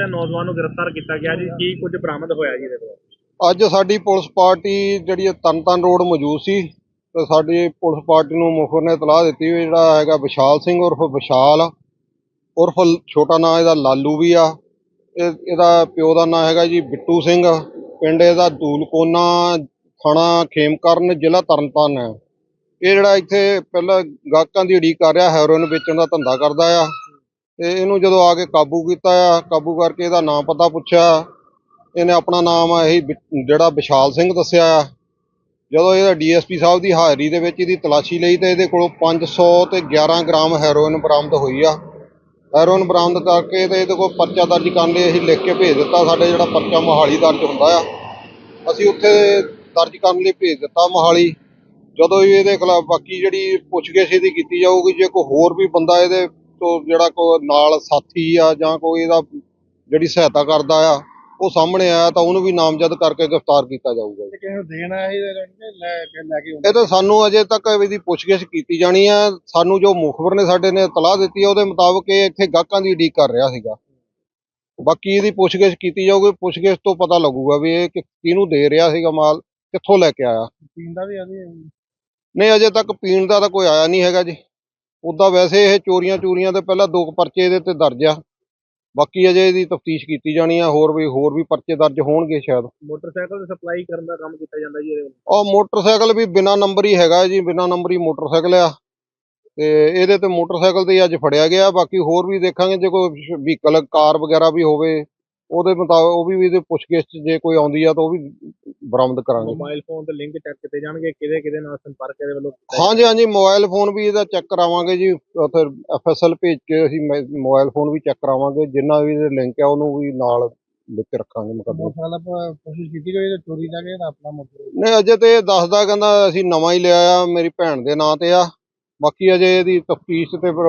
ਜਿਹੜੇ ਨੌਜਵਾਨ ਨੂੰ ਗ੍ਰਿਫਤਾਰ ਕੀਤਾ ਗਿਆ ਜੀ, ਕੀ ਕੁਝ ਬਰਾਮਦ ਹੋਇਆ ਜੀ ਇਹਦੇ ਕੋਲ ਅੱਜ ਸਾਡੀ ਪੁਲਿਸ ਪਾਰਟੀ ਜਿਹੜੀ ਹੈ ਤਨਤਨ ਰੋਡ ਮੌਜੂਦ ਸੀ, ਤੇ ਸਾਡੀ ਪੁਲਿਸ ਪਾਰਟੀ ਨੂੰ ਮੁਖਬਰ ਨੇ ਇਤਲਾਹ ਦਿੱਤੀ ਵੀ ਜਿਹੜਾ ਹੈਗਾ ਵਿਸ਼ਾਲ ਸਿੰਘ ਉਰਫ ਵਿਸ਼ਾਲ, ਉਰਫ ਛੋਟਾ ਨਾਂ ਇਹਦਾ ਲਾਲੂ ਵੀ ਆ, ਇਹ ਇਹਦਾ ਪਿਓ ਦਾ ਨਾਂ ਹੈਗਾ ਜੀ ਬਿੱਟੂ ਸਿੰਘ, ਪਿੰਡ ਇਹਦਾ ਦੂਲਕੋਨਾ ਥਾਣਾ ਖੇਮਕਰਨ, ਜ਼ਿਲ੍ਹਾ ਤਰਨਤਾਰਨ ਹੈ। ਇਹ ਜਿਹੜਾ ਇੱਥੇ ਪਹਿਲਾਂ ਗਾਹਕਾਂ ਦੀ ਉਡੀਕ ਕਰ ਰਿਹਾ, ਹੈਰੋਇਨ ਵੇਚਣ ਦਾ ਧੰਦਾ ਕਰਦਾ ਆ। ਤੇ ਇਹਨੂੰ ਜਦੋਂ ਆ ਕੇ ਕਾਬੂ ਕੀਤਾ ਆ ਕਾਬੂ ਕਰਕੇ ਇਹਦਾ ਨਾਮ ਪਤਾ ਪੁੱਛਿਆ। ਇਹਨੇ ਆਪਣਾ ਨਾਮ ਆ ਇਹ ਜਿਹੜਾ ਵਿਸ਼ਾਲ ਸਿੰਘ ਦੱਸਿਆ। ਆ ਜਦੋਂ ਇਹਦਾ ਡੀਐਸਪੀ ਸਾਹਿਬ ਦੀ ਹਾਜ਼ਰੀ ਦੇ ਵਿੱਚ ਇਹਦੀ ਤਲਾਸ਼ੀ ਲਈ ਤੇ ਇਹਦੇ ਕੋਲੋਂ 500 ਤੇ 11 ਗ੍ਰਾਮ ਹੈਰੋਇਨ ਬਰਾਮਦ ਹੋਈ ਆ। ਹੈਰੋਇਨ ਬਰਾਮਦ ਕਰਕੇ ਤੇ ਇਹਦੇ ਕੋਲ ਪਰਚਾ ਦਰਜ ਕਰਨ ਲਈ ਅਸੀਂ ਲਿਖ ਕੇ ਭੇਜ ਦਿੱਤਾ। ਸਾਡੇ ਜਿਹੜਾ ਪਰਚਾ ਮੋਹਾਲੀ ਦਰਜ ਹੁੰਦਾ ਆ, ਅਸੀਂ ਉੱਥੇ ਦਰਜ ਕਰਨ ਲਈ ਭੇਜ ਦਿੱਤਾ ਮੋਹਾਲੀ। ਜਦੋਂ ਵੀ ਇਹਦੇ ਖਿਲਾਫ ਬਾਕੀ ਜਿਹੜੀ ਪੁੱਛਗਿੱਛ ਇਹਦੀ ਕੀਤੀ ਜਾਊਗੀ, ਜੇ ਕੋਈ ਹੋਰ ਵੀ ਬੰਦਾ ਇਹਦੇ ਤੋਂ ਜਿਹੜਾ ਕੋਈ ਨਾਲ ਸਾਥੀ ਆ ਜਾਂ ਕੋਈ ਇਹਦਾ ਜਿਹੜੀ ਸਹਾਇਤਾ ਕਰਦਾ ਆ ਉਹ ਸਾਹਮਣੇ ਆਇਆ ਤਾਂ ਉਹਨੂੰ ਵੀ ਨਾਮਜ਼ਦ ਕਰਕੇ ਗ੍ਰਿਫਤਾਰ ਕੀਤਾ ਜਾਊਗਾ ਜੀ। ਕਿਸੇ ਨੂੰ ਦੇਣ ਕੇ ਕੇ ਇਹ ਤਾਂ ਸਾਨੂੰ ਅਜੇ ਤੱਕ ਇਹਦੀ ਪੁੱਛਗਿੱਛ ਕੀਤੀ ਜਾਣੀ ਆ। ਸਾਨੂੰ ਜੋ ਮੁਖਬਰ ਨੇ ਸਾਡੇ ਨੇ ਇਤਲਾਹ ਦਿੱਤੀ ਆ ਉਹਦੇ ਮੁਤਾਬਕ ਇਹ ਇੱਥੇ ਗਾਹਕਾਂ ਦੀ ਉਡੀਕ ਕਰ ਰਿਹਾ ਸੀਗਾ। ਬਾਕੀ ਇਹਦੀ ਪੁੱਛਗਿੱਛ ਕੀਤੀ ਜਾਊਗੀ ਪੁੱਛਗਿੱਛ ਤੋਂ ਪਤਾ ਲੱਗੂਗਾ ਵੀ ਇਹ ਕਿ- ਕਿਹਨੂੰ ਦੇ ਰਿਹਾ ਸੀਗਾ ਮਾਲ ਕਿੱਥੋਂ ਲੈ ਕੇ ਆਇਆ। ਪੀਣ ਦਾ ਵੀ ਆਦੀ ਨਹੀਂ ਅਜੇ ਤੱਕ ਪੀਣ ਦਾ ਤਾਂ ਕੋਈ ਆਇਆ ਨਹੀਂ ਹੈਗਾ ਜੀ। ਉੱਦਾਂ ਵੈਸੇ ਇਹ ਚੋਰੀਆਂ ਚੋਰੀਆਂ ਦੇ ਪਹਿਲਾਂ ਦੋ ਪਰਚੇ ਇਹਦੇ ਤੇ ਦਰਜ ਆ। ਬਾਕੀ ਅਜੇ ਇਹਦੀ ਤਫਤੀਸ਼ ਕੀਤੀ ਜਾਣੀ ਆ ਹੋਰ ਵੀ ਹੋਰ ਵੀ ਪਰਚੇ ਦਰਜ ਹੋਣਗੇ ਸ਼ਾਇਦ। ਮੋਟਰਸਾਈਕਲ ਦੀ ਸਪਲਾਈ ਕਰਨ ਦਾ ਕੰਮ ਕੀਤਾ ਜਾਂਦਾ ਜੀ ਇਹਦੇ ਵੱਲੋਂ? ਉਹ ਮੋਟਰਸਾਈਕਲ ਵੀ ਬਿਨਾ ਨੰਬਰ ਹੀ ਹੈਗਾ ਜੀ ਬਿਨਾ ਨੰਬਰ ਹੀ ਮੋਟਰਸਾਈਕਲ ਆ। ਤੇ ਇਹਦੇ ਤੇ ਮੋਟਰਸਾਈਕਲ ਤੇ ਹੀ ਅੱਜ ਫੜਿਆ ਗਿਆ। ਬਾਕੀ ਹੋਰ ਵੀ ਦੇਖਾਂਗੇ ਜੇ ਕੋਈ ਵਹੀਕਲ ਕਾਰ ਵਗੈਰਾ ਵੀ ਹੋਵੇ ਉਹਦੇ ਮੁਤਾਬਕ ਉਹ ਵੀ ਇਹਦੇ ਪੁੱਛਗਿੱਛ ਜੇ ਕੋਈ ਆਉਂਦੀ ਆ ਤਾਂ ਉਹ ਵੀ ਬਰਾਮਦ ਕਰਾਂਗੇ। ਮੋਬਾਈਲ ਫੋਨ ਤੇ ਲਿੰਕ ਚੈੱਕ ਕੀਤੇ ਜਾਣਗੇ ਕਿਹਦੇ ਕਿਹਦੇ ਨਾਲ ਸੰਪਰਕ ਇਹਦੇ ਵੱਲੋਂ ਹਾਂਜੀ ਹਾਂਜੀ ਮੋਬਾਈਲ ਫੋਨ ਵੀ ਇਹਦਾ ਚੈੱਕ ਕਰਾਵਾਂਗੇ ਜੀ। ਉੱਥੇ ਐਫਐਸਐਲ ਭੇਜ ਕੇ ਅਸੀਂ ਮੋਬਾਈਲ ਫੋਨ ਵੀ ਚੈੱਕ ਕਰਾਵਾਂਗੇ ਜਿੰਨਾ ਵੀ ਇਹਦੇ ਲਿੰਕ ਆ ਉਹਨੂੰ ਵੀ ਨਾਲ ਵਿੱਚ ਰੱਖਾਂਗੇ ਮੁਕੱਦਮੇ। ਕੋਸ਼ਿਸ਼ ਕੀਤੀ ਗਈ ਚੋਰੀ ਦਾ ਕਿ ਆਪਣਾ ਮੋਟਰ ਨਹੀਂ ਅਜੇ ਤੇ ਇਹ ਦੱਸਦਾ ਕਹਿੰਦਾ ਅਸੀਂ ਨਵਾਂ ਹੀ ਲਿਆ ਆ ਮੇਰੀ ਭੈਣ ਦੇ ਨਾਂ ਤੇ ਆ। ਬਾਕੀ ਅਜੇ ਇਹਦੀ ਤਫਤੀਸ਼ ਤੇ ਫਿਰ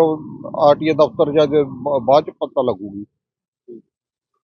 ਆਰਟੀਏ ਦਫ਼ਤਰ ਜਾਂ ਬ- ਬਾਅਦ ਚ ਪਤਾ ਲੱਗੂਗੀ।